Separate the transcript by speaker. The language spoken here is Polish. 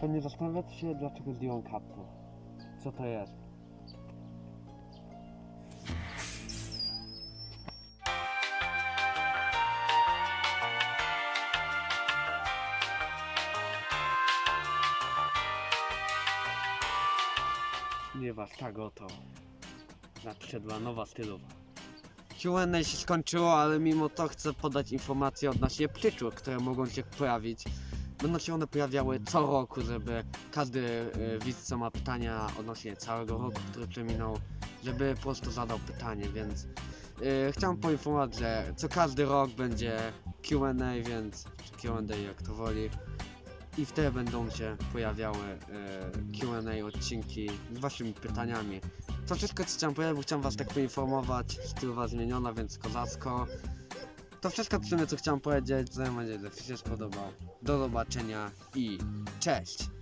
Speaker 1: Pewnie zastanawiacie się, dlaczego zdjąłem kapkę. Co to jest? Ponieważ tak oto nadszedła nowa stylowa. Q&A się skończyło, ale mimo to chcę podać informacje odnośnie przyczół, które mogą się pojawić. Będą się one pojawiały co roku, żeby każdy y, widz, co ma pytania odnośnie całego roku, który przeminął, żeby po prostu zadał pytanie, więc y, chciałem poinformować, że co każdy rok będzie Q&A, więc czy Q&A jak to woli i wtedy będą się pojawiały y, Q&A odcinki z waszymi pytaniami. To wszystko co chciałem powiedzieć, bo chciałem was tak poinformować, stylowa zmieniona, więc kozacko. To wszystko w sumie co chciałem powiedzieć, mam nadzieję, że się spodobał. Do zobaczenia i cześć!